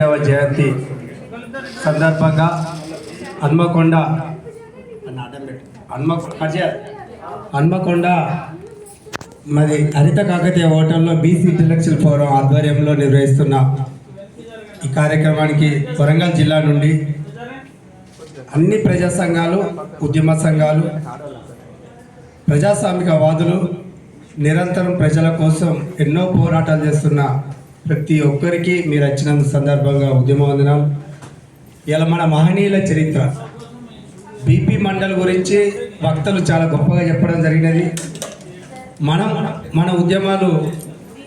జయంతి సందర్భంగా హన్మకొండ హన్మ హన్మకొండ మరి హరిత కాకతీయ హోటల్లో బీసీ ఇంటలెక్చువల్ ఫోరం ఆధ్వర్యంలో నిర్వహిస్తున్న ఈ కార్యక్రమానికి వరంగల్ జిల్లా నుండి అన్ని ప్రజా సంఘాలు ఉద్యమ సంఘాలు ప్రజాస్వామిక వాదులు నిరంతరం ప్రజల కోసం ఎన్నో పోరాటాలు చేస్తున్న ప్రతి ఒక్కరికి మీరు వచ్చిన సందర్భంగా ఉద్యమ వందనాలు ఇలా మన మహనీయుల చరిత్ర. బీపీ మండల్ గురించి వక్తలు చాలా గొప్పగా చెప్పడం జరిగినది. మనం మన ఉద్యమాలు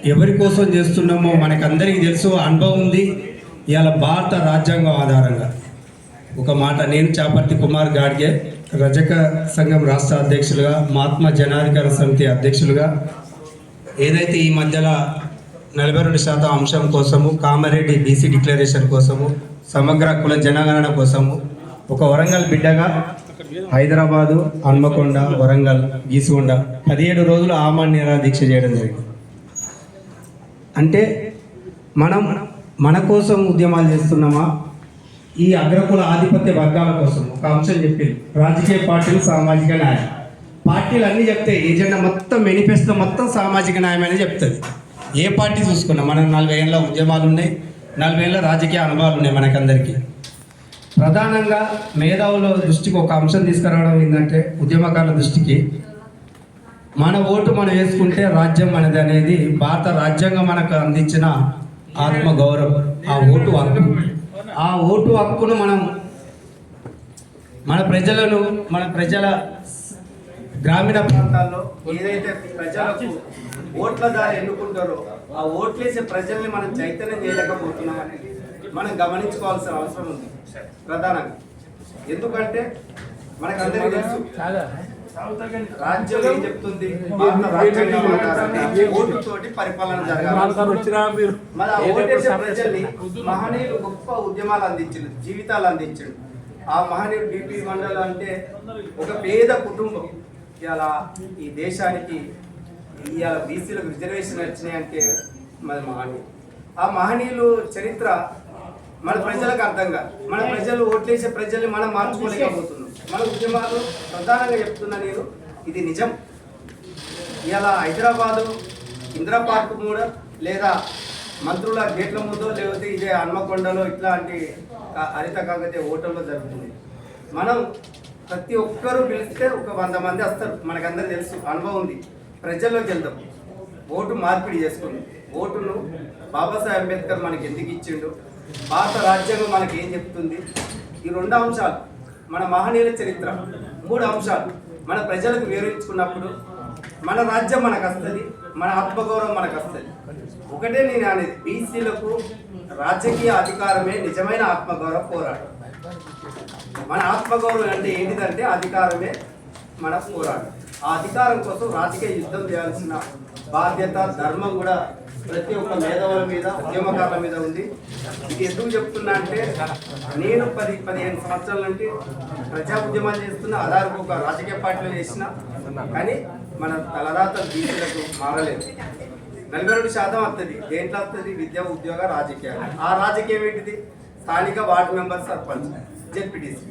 ఎవరి కోసం చేస్తున్నామో మనకందరికీ తెలుసు అనుభవం ఉంది. ఇవాళ భారత రాజ్యాంగం ఆధారంగా. ఒక మాట నేను చాపర్తి కుమార్ గాడ్గే రజక సంఘం రాష్ట్ర అధ్యక్షులుగా మహాత్మా జనాధికార సమితి అధ్యక్షులుగా. ఏదైతే ఈ మధ్యలో నలభై రెండు శాతం అంశం కోసము కామారెడ్డి బీసీ డిక్లరేషన్ కోసము సమగ్ర కుల జనగణన కోసము ఒక వరంగల్ బిడ్డగా హైదరాబాదు హన్మకొండ వరంగల్ గీసుకొండ పదిహేడు రోజులు ఆమాన్య దీక్ష చేయడం జరిగింది. అంటే మనం మన కోసం ఉద్యమాలు చేస్తున్నామా? ఈ అగ్రకుల ఆధిపత్య వర్గాల కోసం ఒక అంశం చెప్పింది. రాజకీయ పార్టీలు సామాజిక న్యాయం. పార్టీలు అన్నీ చెప్తాయి ఏజెండా మొత్తం మేనిఫెస్టో మొత్తం సామాజిక న్యాయం అని చెప్తుంది. ఏ పార్టీ చూసుకున్నా మనం నలభై ఏళ్ళ ఉద్యమాలు ఉన్నాయి నలభై ఏళ్ళ రాజకీయ అనుభవాలు ఉన్నాయి మనకందరికీ. ప్రధానంగా మేధావుల దృష్టికి ఒక అంశం తీసుకురావడం ఏంటంటే ఉద్యమకారుల దృష్టికి. మన ఓటు మనం వేసుకుంటే రాజ్యం మనది అనేది భారత రాజ్యాంగం మనకు అందించిన ఆత్మ గౌరవం. ఆ ఓటు హక్కు. ఆ ఓటు హక్కును మనం మన ప్రజలను మన ప్రజల గ్రామీణ ప్రాంతాల్లో ఏదైతే ప్రజలకు ఓట్ల దారి ఎన్నుకుంటారో ఆ ఓట్లేసే ప్రజల్ని మనం చైతన్యం చేయలేకపోతున్నాం అనేది మనం గమనించుకోవాల్సిన అవసరం ఉంది. ప్రధానంగా. ఎందుకంటే మనకందరికీ తెలుసు రాజ్యం ఏం చెప్తుంది? ఓటుతోటి పరిపాలన జరగాలి. మరి ఆ ఓటేసే ప్రజల్ని మహనీయులు గొప్ప ఉద్యమాలు అందించారు జీవితాలు అందించారు ఆ మహనీయుడు బీపీ మండలం అంటే ఒక పేద కుటుంబం. ఇలా ఈ దేశానికి ఇవాళ బీసీలకు రిజర్వేషన్ వచ్చినాయి అంటే మరి మహనీయులు. ఆ మహనీయులు చరిత్ర మన ప్రజలకు అర్థం కాదు. మన ప్రజలు ఓట్లేసే ప్రజల్ని మనం మార్చుకోలేకపోతున్నాం. మన ఉద్యమాలు ప్రధానంగా చెప్తున్నా నేను ఇది నిజం. ఇలా హైదరాబాదు ఇందిరా పార్క్ మూడ లేదా మంత్రుల గేట్ల ముందో లేకపోతే ఇదే హన్మకొండలో ఇట్లాంటి హరిత కాకతే హోటల్లో జరుగుతుంది. మనం ప్రతి ఒక్కరూ పిలిస్తే ఒక వంద మంది వస్తారు. మనకందరూ తెలుసు అనుభవం ఉంది. ప్రజల్లోకి వెళ్దాం. ఓటు మార్పిడి చేసుకుంది. ఓటును బాబాసాహెబ్ అంబేద్కర్ మనకి ఎందుకు ఇచ్చిండు? భారత రాజ్యాంగం మనకి ఏం చెప్తుంది? ఈ రెండు అంశాలు మన మహనీయుల చరిత్ర మూడు అంశాలు మన ప్రజలకు వివరించుకున్నప్పుడు మన రాజ్యం మనకు వస్తుంది మన ఆత్మగౌరవం మనకు వస్తుంది. ఒకటే నేను అనేది బీసీలకు రాజకీయ అధికారమే నిజమైన ఆత్మగౌరవ పోరాటం. మన ఆత్మగౌరవం అంటే ఏంటిదంటే అధికారమే మన పోరాటం. ఆ అధికారం కోసం రాజకీయ యుద్ధం చేయాల్సిన బాధ్యత ధర్మం కూడా ప్రతి ఒక్క మేధావుల మీద ఉద్యమకారుల మీద ఉంది. ఇది ఎందుకు చెప్తున్నా అంటే నేను పది పదిహేను సంవత్సరాల నుండి ప్రజా ఉద్యమాలు చేస్తున్న ఆధారకు ఒక రాజకీయ పార్టీలో చేసిన కానీ మన తలరాత బీసీలకు మారలేదు. నలభై రెండు శాతం వస్తుంది దేంట్లో వస్తుంది విద్య ఉద్యోగ రాజకీయాలు. ఆ రాజకీయం ఏంటిది? స్థానిక వార్డు మెంబర్ సర్పంచ్. జెడ్పీటీసీ.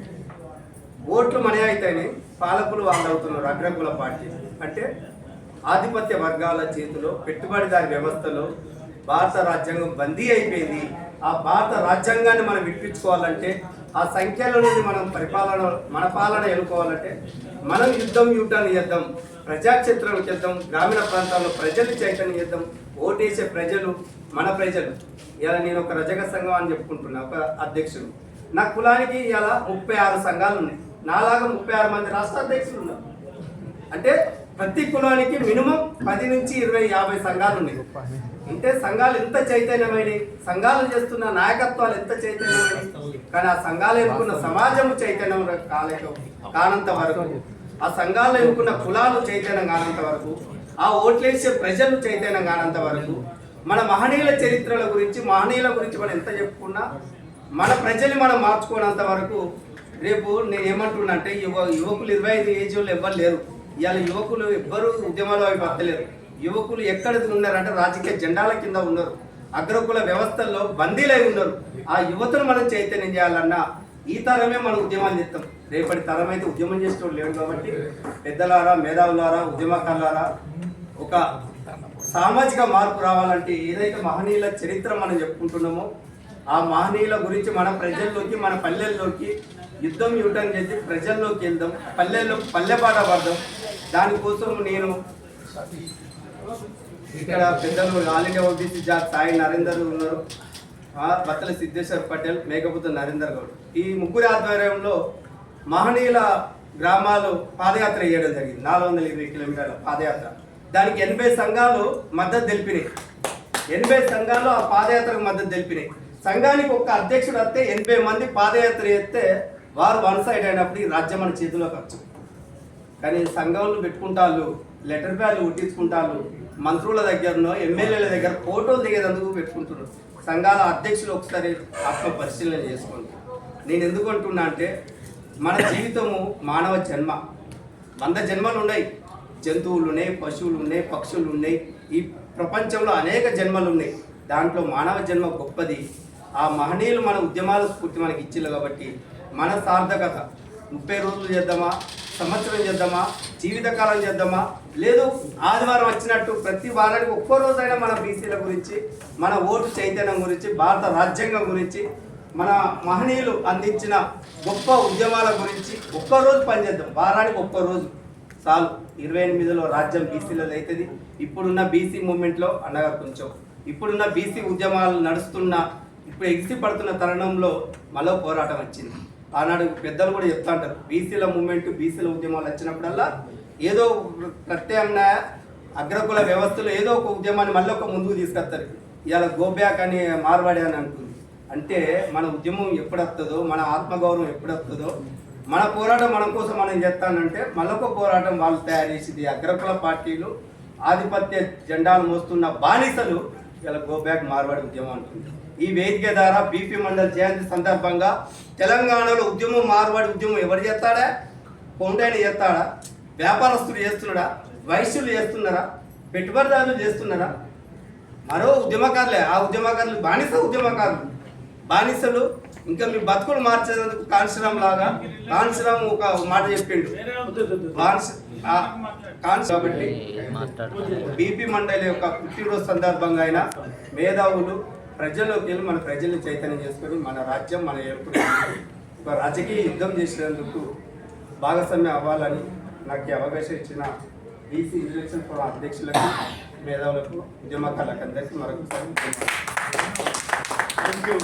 ఓట్లు మనే అయితేనే పాలకులు వాళ్ళు అవుతున్నారు అగ్రకుల పార్టీ. అంటే ఆధిపత్య వర్గాల చేతిలో పెట్టుబడిదారి వ్యవస్థలో భారత రాజ్యాంగం బందీ అయిపోయింది. ఆ భారత రాజ్యాంగాన్ని మనం విడిపించుకోవాలంటే ఆ సంఖ్యల నుండి మనం పరిపాలన మన పాలన ఎన్నుకోవాలంటే మనం యుద్ధం యుద్ధాన్ని చేద్దాం. ప్రజాక్షేత్రం చేద్దాం. గ్రామీణ ప్రాంతాల్లో ప్రజలు చైతన్యం చేద్దాం. ఓటేసే ప్రజలు మన ప్రజలు. ఇలా నేను ఒక రజక సంఘం అని చెప్పుకుంటున్నా ఒక అధ్యక్షుడు. నా కులానికి ఇలా ముప్పై ఆరు సంఘాలు ఉన్నాయి. నాలాగా ముప్పై ఆరు మంది రాష్ట్ర అధ్యక్షులు ఉన్నారు. అంటే ప్రతి కులానికి మినిమం పది నుంచి ఇరవై యాభై సంఘాలు ఉన్నాయి. అంటే సంఘాలు ఎంత చైతన్యమైనవి సంఘాలు చేస్తున్న నాయకత్వాలు ఎంత చైతన్యమైనవి కానీ ఆ సంఘాలు ఎన్నుకున్న సమాజము చైతన్యం కాలే కానంత వరకు ఆ సంఘాలు ఎన్నుకున్న కులాలు చైతన్యం కానంత వరకు ఆ ఓట్లేసే ప్రజలు చైతన్యం కానంత వరకు మన మహనీయుల చరిత్రల గురించి మహనీయుల గురించి మనం ఎంత చెప్పుకున్నా మన ప్రజల్ని మనం మార్చుకోనంత వరకు రేపు నేను ఏమంటున్నా అంటే యువ యువకులు ఇరవై ఐదు ఏజ్ వాళ్ళు ఎవ్వరు లేరు. ఇవాళ యువకులు ఎవ్వరూ ఉద్యమాలు అవి పత్తలేరు యువకులు ఎక్కడ ఉన్నారంటే రాజకీయ జెండాల కింద ఉన్నారు. అగ్రకుల వ్యవస్థల్లో బందీలై ఉన్నారు. ఆ యువతను మనం చైతన్యం చేయాలన్నా ఈ తరమే మనం ఉద్యమాలు చేస్తాం. రేపటి తరం అయితే ఉద్యమం చేసేటోడు లేడు కాబట్టి పెద్దలారా మేధావులారా ఉద్యమకారులారా ఒక సామాజిక మార్పు రావాలంటే ఏదైతే మహనీయుల చరిత్ర మనం చెప్పుకుంటున్నామో ఆ మహనీయుల గురించి మన ప్రజల్లోకి మన పల్లెల్లోకి యుద్ధం యూటర్న్ చేసి ప్రజల్లోకి వెళ్దాం పల్లెల్లో పల్లెపాట పడదాం. దానికోసం నేను ఇక్కడ పెద్దలు ఆల్ ఇండియా ఓబీసీ జాబ్ సాయి నరేందర్ ఉన్నారు. బత్తల సిద్ధేశ్వర్ పటేల్ మేకపోతు నరేందర్ గౌడ్. ఈ ముగ్గురి ఆధ్వర్యంలో మహనీయుల గ్రామాలు పాదయాత్ర చేయడం జరిగింది. నాలుగు వందల ఇరవై కిలోమీటర్ల పాదయాత్ర. దానికి ఎనభై సంఘాలు మద్దతు తెలిపినాయి. ఎనభై సంఘాలు ఆ పాదయాత్రకు మద్దతు తెలిపినాయి. సంఘానికి ఒక అధ్యక్షుడు వస్తే ఎనభై మంది పాదయాత్ర చేస్తే వారు వన్ సైడ్ అయినప్పుడు ఈ రాజ్యం మన చేతిలోకి ఖర్చు. కానీ సంఘంలో పెట్టుకుంటాళ్ళు లెటర్ ప్యాడ్లు కుట్టించుకుంటాళ్ళు మంత్రుల దగ్గరనో ఎమ్మెల్యేల దగ్గర ఫోటోలు దిగేందుకు పెట్టుకుంటున్నారు. సంఘాల అధ్యక్షులు ఒకసారి ఆత్మ పరిశీలన చేసుకోండి. నేను ఎందుకు అంటున్నా అంటే మన జీవితము మానవ జన్మ. వంద జన్మలు ఉన్నాయి. జంతువులు ఉన్నాయి పశువులు ఉన్నాయి పక్షులు ఉన్నాయి. ఈ ప్రపంచంలో అనేక జన్మలు ఉన్నాయి. దాంట్లో మానవ జన్మ గొప్పది. ఆ మహనీయులు మన ఉద్యమాల స్ఫూర్తి మనకి ఇచ్చిల్లు కాబట్టి మన సార్థకత. ముప్పై రోజులు చేద్దామా? సంవత్సరం చేద్దామా? జీవితకాలం చేద్దామా? లేదు ఆదివారం వచ్చినట్టు ప్రతి వారానికి ఒక్కో రోజైనా మన బీసీల గురించి మన ఓటు చైతన్యం గురించి భారత రాజ్యాంగం గురించి మన మహనీయులు అందించిన గొప్ప ఉద్యమాల గురించి ఒక్కరోజు పనిచేద్దాం వారానికి ఒక్కరోజు చాలు. ఇరవై ఎనిమిదిలో రాజ్యం బీసీలలో అవుతుంది ఇప్పుడున్న బీసీ మూమెంట్లో అనగా కొంచెం. ఇప్పుడున్న బీసీ ఉద్యమాలు నడుస్తున్న ఇప్పుడు ఎగిసి పడుతున్న తరుణంలో మరో పోరాటం వచ్చింది. ఆనాడు పెద్దలు కూడా చెప్తా ఉంటారు బీసీల మూమెంట్ బీసీల ఉద్యమాలు వచ్చినప్పుడల్లా ఏదో ప్రత్యామ్నాయ అగ్రకుల వ్యవస్థలో ఏదో ఒక ఉద్యమాన్ని మళ్ళీ ఒక ముందుకు తీసుకొస్తారు. ఇవాళ గోబ్యాక్ అని మార్వాడి అని అంటుంది అంటే మన ఉద్యమం ఎప్పుడు వస్తుందో మన ఆత్మగౌరవం ఎప్పుడు వస్తుందో మన పోరాటం మన కోసం మనం చేస్తానంటే మళ్ళొక పోరాటం వాళ్ళు తయారు చేసింది. అగ్రకుల పార్టీలు ఆధిపత్య జెండాలు మోస్తున్న బానిసలు ఇలా గో బ్యాక్ మార్వాడి ఉద్యమం అంటుంది ఈ వేదిక ద్వారా బీపీ మండల్ జయంతి సందర్భంగా తెలంగాణలో ఉద్యమం మార్వాడి ఉద్యమం ఎవరు చేస్తాడా? కొండైన చేస్తాడా? వ్యాపారస్తులు చేస్తున్నాడా? వైశ్యులు చేస్తున్నారా? పెట్టుబడిదారులు చేస్తున్నారా? మరో ఉద్యమకారులే. ఆ ఉద్యమకారులు బానిస ఉద్యమకారులు. బానిసలు ఇంకా మీ బతుకులు మార్చేందుకు కాన్శ్రామ్ లాగా కాన్శ్రామ్ ఒక మాట చెప్పిండు. కాబట్టి బీపీ మండలి యొక్క పుట్టినరోజు సందర్భంగా అయినా మేధావులు ప్రజల్లోకి వెళ్ళి మన ప్రజల్ని చైతన్యం చేసుకొని మన రాజ్యం మన ఎప్పుడు ఒక రాజకీయ యుద్ధం చేసినందుకు భాగస్వామ్యం అవ్వాలని నాకు అవకాశం ఇచ్చిన బీసీ ఎలక్షన్ ఫోరం అధ్యక్షులకు మేధావులకు ఉద్యమకారులకు అందరికీ మరొకసారి యూ